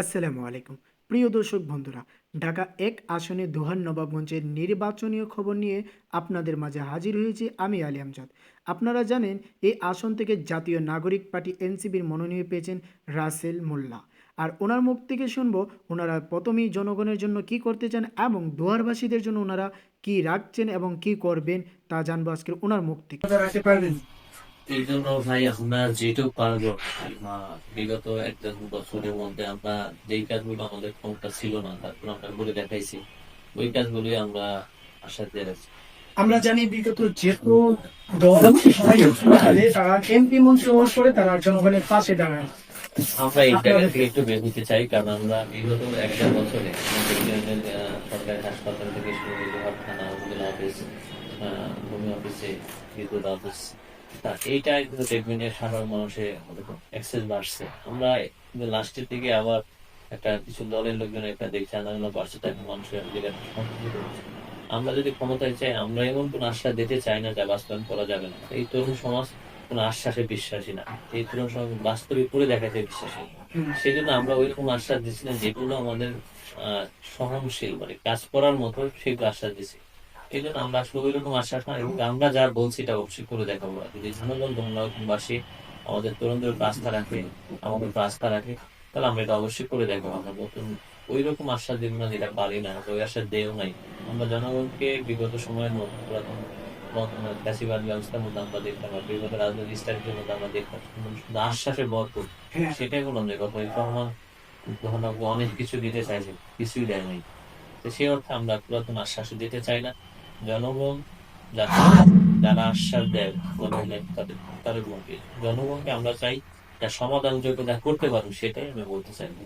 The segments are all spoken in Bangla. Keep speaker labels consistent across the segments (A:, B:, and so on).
A: আসসালামু আলাইকুম। প্রিয় দর্শক বন্ধুরা, ঢাকা এক আসনে দোহার নবাবগঞ্জের নির্বাচনীয় খবর নিয়ে আপনাদের মাঝে হাজির হয়েছি আমি আলী আমজাদ। আপনারা জানেন, এই আসন থেকে জাতীয় নাগরিক পার্টি এনসিপির মনোনয়ন পেয়েছেন রাসেল মোল্লা। আর ওনার মুখ থেকে শুনব, ওনারা প্রথমেই জনগণের জন্য কি করতে চান এবং দোয়ারবাসীদের জন্য ওনারা কি রাখছেন এবং কি করবেন তা জানব আজকের ওনার মুখ থেকে।
B: এই জন্য ভাই আমরা যেটুকু পারব বিগত এক দেড় বছরের মধ্যে আমরা যেই কাজগুলো আমাদের ক্ষমতা ছিল না তারপর আমরা করে দেখাইছি ওই কাজগুলোই আমরা আশা দিয়ে রাখছি।
A: আমরা জানি বিগত দল তারা এমপি মন্ত্রী তারা জনগণের পাশে দাঁড়ায়।
B: আমরা এই জায়গা থেকে একটু বের হতে চাই কারণ আমরা বিগত এক দেড় বছরে সরকারি হাসপাতাল থেকে শুরু করে থানা অফিস ভূমি অফিসে বিদ্যুৎ অফিস এইটাই কিন্তু দেখবেন যে সাধারণ মানুষের অ্যাক্সেস বাড়ছে। আমরা লাস্টের দিকে আবার একটা কিছু দলের লোকজন একটা দেখছি আন্দোলন বাড়ছে, তাই মানুষের আমরা যদি ক্ষমতায় চাই, আমরা এমন কোন আশ্বাস দিতে চাই না যা বাস্তবায়ন করা যাবে না। এই তরুণ সমাজ কোন আশ্বাসে বিশ্বাসী না। এই তরুণ সমাজ বাস্তবে করে দেখাতে বিশ্বাসী। সেই জন্য আমরা ওইরকম আশ্বাস দিচ্ছি না যেগুলো আমাদের সহনশীল মানে কাজ করার মতো সেগুলো আশ্বাস দিচ্ছি এই জন্য আমরা আসলে ওইরকম আশ্বাস না এবং আমরা যা বলছি এটা অবশ্যই করে দেখাবো। আর যদি জনগণ আমাদের তরুণদের রাখে আমাদের রাখে তাহলে আমরা এটা অবশ্যই করে দেখাবো। আমরা নতুন ওই রকম আশ্বাস দিব না যেটা পারি না ওই আশ্বাস দেও নাই। আমরা জনগণকে বিগত সময়ের মধ্যে পুরাতন চাষিবাদ ব্যবস্থার মধ্যে আমরা দেখতাম আর বিগত রাজনৈতিক স্টাইলের মধ্যে আমরা দেখতাম। শুধু আশ্বাসে ভরপুর।
A: হ্যাঁ।
B: সেটাই বললাম যে গত রহমান অনেক কিছু দিতে চাইছে কিছুই দেয় নাই। তো সেই অর্থে আমরা পুরাতন আশ্বাস দিতে চাই না। জনগণ যারা যারা আশ্বাস দেয়, জনগণের তাদের তাদের জনগণকে আমরা চাই সমাধান যোগ্যতা করতে পারব সেটাই আমি বলতে চাই কি।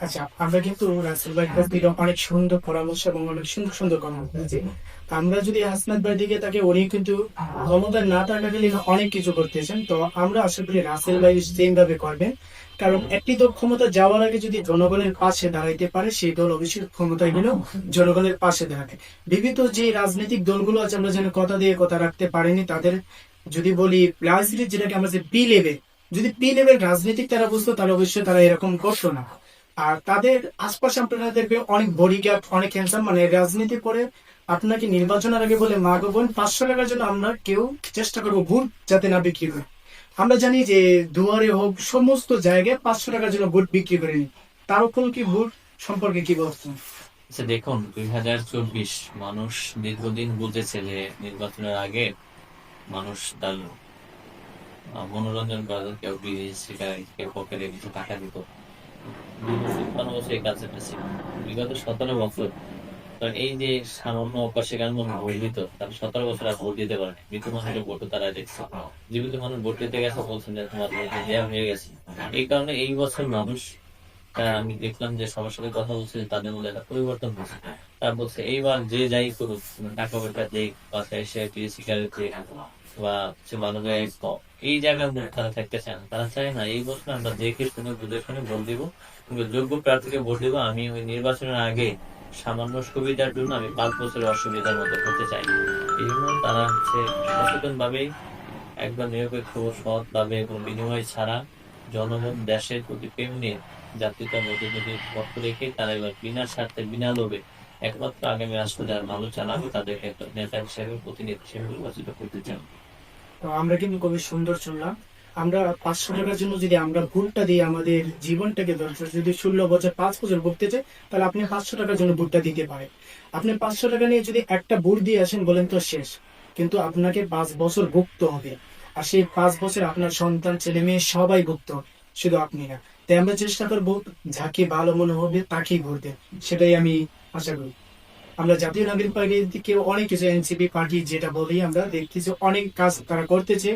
A: আচ্ছা আমরা কিন্তু রাসেল ভাই থেকে অনেক সুন্দর পরামর্শ এবং অনেক সুন্দর সুন্দর কথা বলেছি। আমরা যদি ভাই দিকে তাকে উনি কিন্তু ক্ষমতা না থাকাকালীন অনেক কিছু করতেছেন। তো আমরা আশা করি রাসেল ভাই সেম ভাবে করবেন। কারণ একটি দল ক্ষমতা যাওয়ার আগে যদি জনগণের পাশে দাঁড়াইতে পারে, সেই দল অবশ্যই ক্ষমতায় গেলেও জনগণের পাশে দাঁড়াবে। বিবিধ যে রাজনৈতিক দলগুলো আছে, আমরা যেন কথা দিয়ে কথা রাখতে পারিনি, তাদের যদি বলি প্লাস যেটাকে আমরা যে পি লেভেল যদি পি লেভেল রাজনীতিক তারা বুঝতো, তাহলে অবশ্যই তারা এরকম করতো না। আর তাদের আশপাশে আপনারা দেখবেন অনেক বডি গ্যাপ অনেক হ্যান্ডসাম মানে রাজনীতি করে আপনাকে নির্বাচনের আগে বলে, মা গো বোন, পাঁচশো টাকার জন্য আমরা কেউ চেষ্টা করব ভোট যাতে না বিক্রি করে আমরা জানি যে দুয়ারে হোক, সমস্ত জায়গায় পাঁচশো টাকার জন্য ভোট বিক্রি করে নি তার উপর কি ভোট সম্পর্কে কি বলছেন?
B: আচ্ছা দেখুন, দুই হাজার চব্বিশ মানুষ দীর্ঘদিন বুঝেছে যে নির্বাচনের আগে মানুষ তার মনোরঞ্জন করার কেউ সিগারেট কেউ পকেটে কিছু টাকা দিত। তিপ্পান্ন বছর এই কাজটা ছিল। বিগত সতেরো বছর। কারণ এই যে সামান্য অপাশে কারণ ভোট দিত তার সতেরো বছর আর ভোট দিতে পারেনি। মৃত মানুষের ভোট তারা দেখছে। জীবিত মানুষ ভোট দিতে গেছে, বলছেন যে তোমার হয়ে গেছে। এই কারণে এই বছর মানুষ আমি দেখলাম যে সবার সাথে কথা বলছে, তাদের মধ্যে একটা পরিবর্তন হচ্ছে তার বলছে, এইবার যে যাই করুক টাকা পয়সা দেখ এসে বিড়ি সিগারেট দেখ বা হচ্ছে মানুষের ক- এই জায়গার মধ্যে তারা থাকতে চায় না। তারা চায় না, এই বছর আমরা দেখে শুনে, বুঝে শুনে ভোট দিব যোগ্য প্রার্থীকে ভোট দিব। আমি ওই নির্বাচনের আগে সামান্য সুবিধার জন্য আমি পাঁচ বছরের অসুবিধার মধ্যে করতে চাই। এই জন্য তারা হচ্ছে সচেতন ভাবেই একদম নিরপেক্ষ সৎ ভাবে কোনো বিনিময় ছাড়া জনগণ দেশের প্রতি প্রেম নিয়ে জাতীয়তার মধ্যে পক্ষ রেখে তারা এবার বিনা স্বার্থে, বিনা লোভে একমাত্র আগামী রাষ্ট্র যারা ভালো চালাবে তাদেরকে নেতা হিসেবে, প্রতিনিধি হিসেবে নির্বাচিত করতে চান।
A: আমরা কিন্তু খুবই সুন্দর শুনলাম। আমরা পাঁচশো টাকার জন্য যদি আমরা ভুলটা দিয়ে আমাদের জীবনটাকে দরকার যদি ষোলো বছর, পাঁচ বছর ভুগতে চাই, তাহলে আপনি পাঁচশো টাকার জন্য ভুটটা দিতে পারেন। আপনি পাঁচশো টাকা নিয়ে যদি একটা ভুল দিয়ে আসেন, বলেন তো শেষ। কিন্তু আপনাকে পাঁচ বছর ভুগতে হবে। আর পাঁচ বছর আপনার সন্তান, ছেলে মেয়ে সবাই হবে শুধু আপনি না। তাই আমরা চেষ্টা করব যাকে ভালো মনে হবে তাকেই দেন, সেটাই আমি আশা করি। আমরা জাতীয় নাগরিক পার্টি থেকে অনেক কিছু এনসিপি পার্টি যেটা বলি আমরা দেখতেছি অনেক কাজ তারা করতেছে।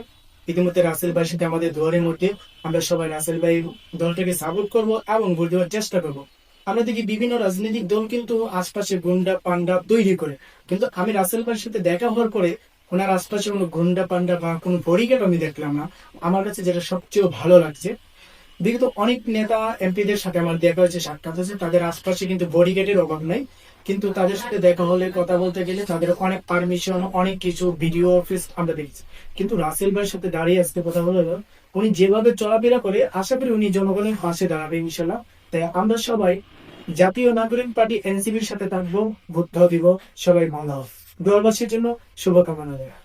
A: ইতিমধ্যে রাসেল ভাইয়ের সাথে আমাদের দুয়ারের মধ্যে আমরা সবাই রাসেল ভাই দলটাকে সাপোর্ট করব এবং ভোট দেওয়ার চেষ্টা করব। আমরা দেখি বিভিন্ন রাজনৈতিক দল কিন্তু আশপাশে গুন্ডা পান্ডা তৈরি করে। কিন্তু আমি রাসেল ভাইয়ের সাথে দেখা হওয়ার পরে ওনার আশপাশে কোনো গুন্ডা পান্ডা বা কোনো বডিগার্ড আমি দেখলাম না। আমার কাছে যেটা সবচেয়ে ভালো লাগছে, বিগত অনেক নেতা, এমপিদের সাথে আমার দেখা হয়েছে, সাক্ষাৎ হয়েছে, তাদের আশপাশে কিন্তু বডিগার্ডের অভাব নাই। কিন্তু তাদের সাথে দেখা হলে, কথা বলতে গেলে তাদের অনেক পারমিশন অনেক কিছু ভিডিও অফিস আমরা দেখছি। কিন্তু রাসেল ভাইয়ের সাথে দাঁড়িয়ে আজকে কথা হলো, উনি যেভাবে চলাফেরা করে, আশা করি উনি জনগণের পাশে দাঁড়াবে ইনশাল্লাহ তাই আমরা সবাই জাতীয় নাগরিক পার্টি, এনসিপির সাথে থাকব, ভোট দিব, সবাই ভালো দলবাসীর জন্য শুভকামনা দেয়